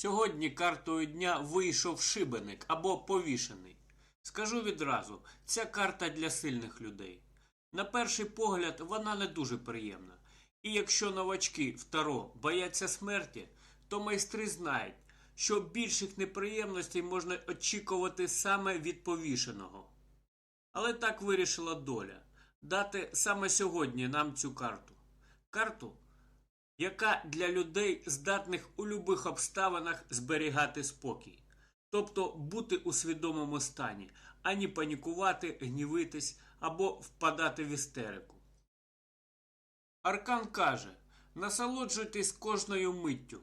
Сьогодні картою дня вийшов шибеник або повішений. Скажу відразу, ця карта для сильних людей. На перший погляд, вона не дуже приємна. І якщо новачки в Таро бояться смерті, то майстри знають, що більших неприємностей можна очікувати саме від повішеного. Але так вирішила доля дати саме сьогодні нам цю карту. Карту, яка для людей здатних у любих обставинах зберігати спокій, тобто бути у свідомому стані, ані панікувати, гнівитись або впадати в істерику. Аркан каже: насолоджуйтесь кожною миттю.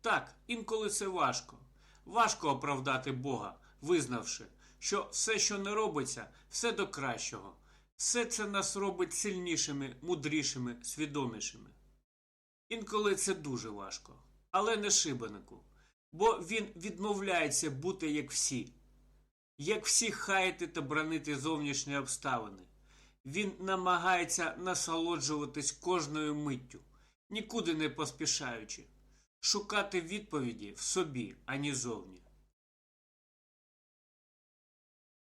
Так, інколи це важко. Важко оправдати Бога, визнавши, що все, що не робиться, все до кращого. Все це нас робить сильнішими, мудрішими, свідомішими. Інколи це дуже важко, але не шибенику, бо він відмовляється бути як всі, як всі хаяти та бранити зовнішні обставини. Він намагається насолоджуватись кожною миттю, нікуди не поспішаючи, шукати відповіді в собі, ані зовні.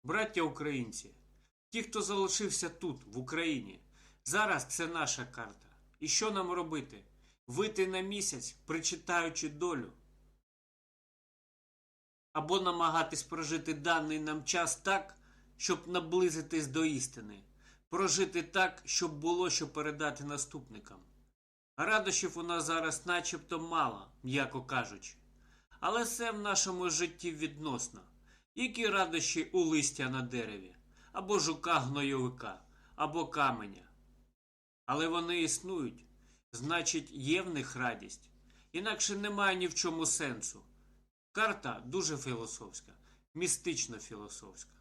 Браття українці, ті, хто залишився тут, в Україні, зараз це наша карта. І що нам робити? Вийти на місяць, причитаючи долю? Або намагатись прожити даний нам час так, щоб наблизитись до істини, прожити так, щоб було що передати наступникам. Радощів у нас зараз начебто мало, м'яко кажучи. Але все в нашому житті відносно. Які радощі у листя на дереві, або жука гнойовика, або каменя. Але вони існують, значить, є в них радість. Інакше немає ні в чому сенсу. Карта дуже філософська, містично філософська.